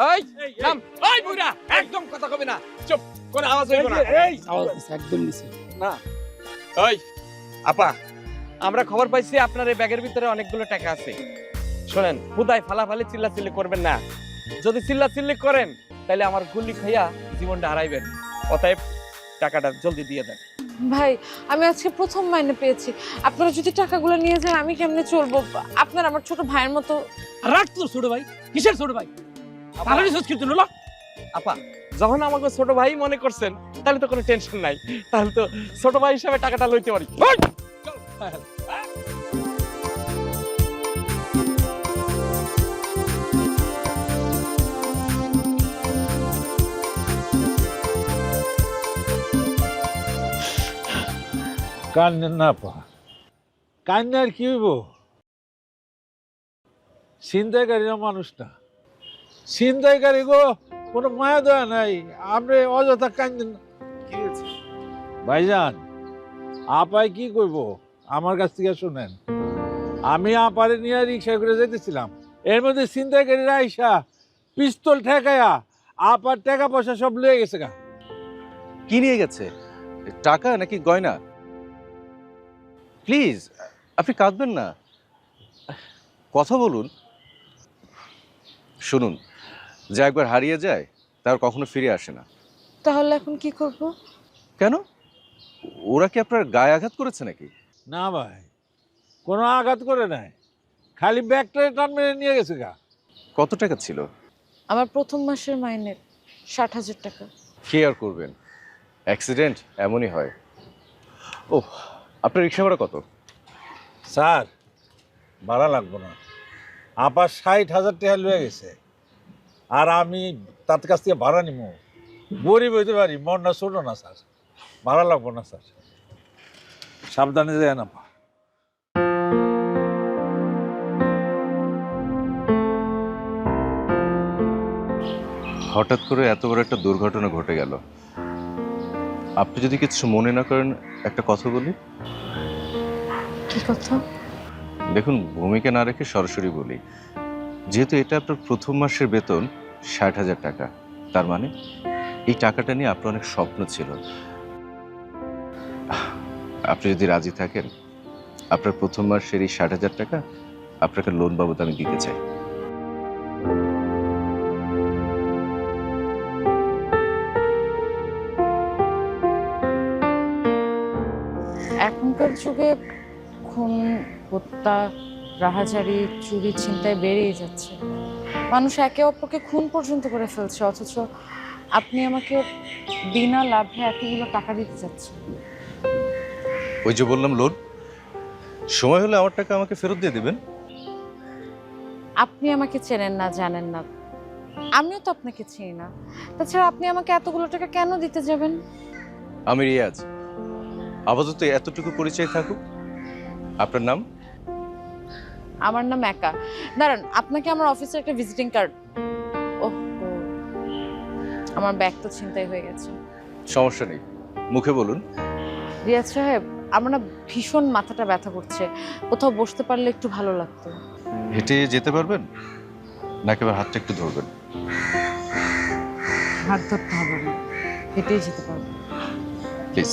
ওই নাম ওই বুড়া একদম কথা কবে না। চুপ কোন আওয়াজ হইব না। এই আওয়াজ একদম নিচে ওই আপা আমরা খবর পাইছি আপনার এই ব্যাগের ভিতরে অনেকগুলো টাকা আছে। শোনেন হুদায় ফালাফালি চিল্লাচিল্লি করবেন না। যদি চিল্লাচিল্লি করেন তাহলে আমার গুলি খাইয়া জীবনটা হারাইবেন। অতএব টাকাটা জলদি দিয়ে দেন। ভাই আমি আজকে প্রথম মাইনে পেয়েছি। আপনারা যদি টাকাগুলো নিয়ে যান আমি কেমনে চলবো? আপনার আমার ছোট ভাইয়ের মতো রাখ তোর ছোট ভাই কিসের ছোট ভাই? সংস্কৃতি হলো। আপা যখন আমাকে ছোট ভাই মনে করছেন তাহলে তো কোনো টেনশন নাই। তাহলে তো ছোট ভাই হিসাবে টাকাটা লইতে পারি। কান্নেন না পা কান্নে আর কি হইব? ছিনতাইকারীরা মানুষ না। ছিনতাইকারী গো কোনো মায়া দয়া নাই। আপনি অযথা কান্দেন। কি হয়েছে? ভাইজান আপাই কি করব আমার কাছ থেকে শুনেন। আমি আপারে নিয়ে রিক্সা করে যেতেছিলাম এর মধ্যে ছিনতাইকারীরা আইসা পিস্তল ঠেকায়া আপার টাকা পয়সা সব লয়ে গেছে গা। কি নিয়ে গেছে? টাকা নাকি গয়না? প্লিজ আপনি কাঁদবেন না। কথা বলুন। শুনুন যা একবার হারিয়ে যায় তার কখনো ফিরে আসে না। তাহলে এখন কি করব? কেন? ওরা কি আপনার গায়ে আঘাত করেছে নাকি? না ভাই কোনো আঘাত করে নাই। খালি ব্যাগটা টান মেরে নিয়ে গেছে গা। কত টাকা ছিল? আমার প্রথম মাসের মাইনের ষাট হাজার টাকা। কি আর করবেন? অ্যাক্সিডেন্ট এমনই হয়। ও আপনার রিক্সা ভাড়া কত? স্যার ভাড়া লাগবো না। আপার ষাট হাজার টাকা লয়ে গেছে। আর আমি তার কাছ থেকে ভাড়া নিব গরিব হইতে পারি মন না ছোট না স্যার। ভাড়া লাগবো না স্যার। সাবধানে যায় না হঠাৎ করে এত বড় একটা দুর্ঘটনা ঘটে গেল। আপনি যদি কিছু মনে না করেন একটা কথা বলি? কি কথা? দেখুন ভূমিকা না রেখে সরাসরি বলি। যেহেতু এটা আপনার প্রথম মাসের বেতন ষাট হাজার টাকা। তার মানে এই টাকাটা নিয়ে আপনার অনেক স্বপ্ন ছিল। আপনি যদি রাজি থাকেন, আপনার প্রথম মাসের এই ষাট হাজার টাকা আপনাকে লোন বাবদ আমি দিতে চাই। এখনকার যুগে খুন, হত্যা, রাহাজারি চুরি চিন্তায় বেড়েই যাচ্ছে। মানুষ একে অপরকে খুন পর্যন্ত করে ফেলছে অথচ আপনি আমাকে বিনা লাভে এতগুলো টাকা দিতে চাচ্ছেন। ওই যে বললাম লোন। সময় হলে আমার টাকা আমাকে ফেরত দিয়ে দেবেন। আপনি আমাকে চেনেন না জানেন না। আমিও তো আপনাকে চিনি না। তাছাড়া আপনি আমাকে এতগুলো টাকা কেন দিতে যাবেন? আমি রিয়াজ। আপাতত এতটুকু পরিচয় থাকুক। আপনার নাম? আমার নাম একা। দাঁড়ান আপনাকে আমার অফিসের একটা ভিজিটিং কার্ড আমার ব্যাগ তো ছিনতাই হয়ে গেছে। সমস্যা নেই। মুখে বলুন। রিয়াজ সাহেব আমার না ভীষণ মাথাটা ব্যথা করছে। কোথাও বসতে পারলে একটু ভালো লাগতো। হেঁটে যেতে পারবেন? নাকি আবার হাতটা একটু ধরবেন? হাত ধরতে হবে না। হেঁটেই যেতে পারবেন প্লিজ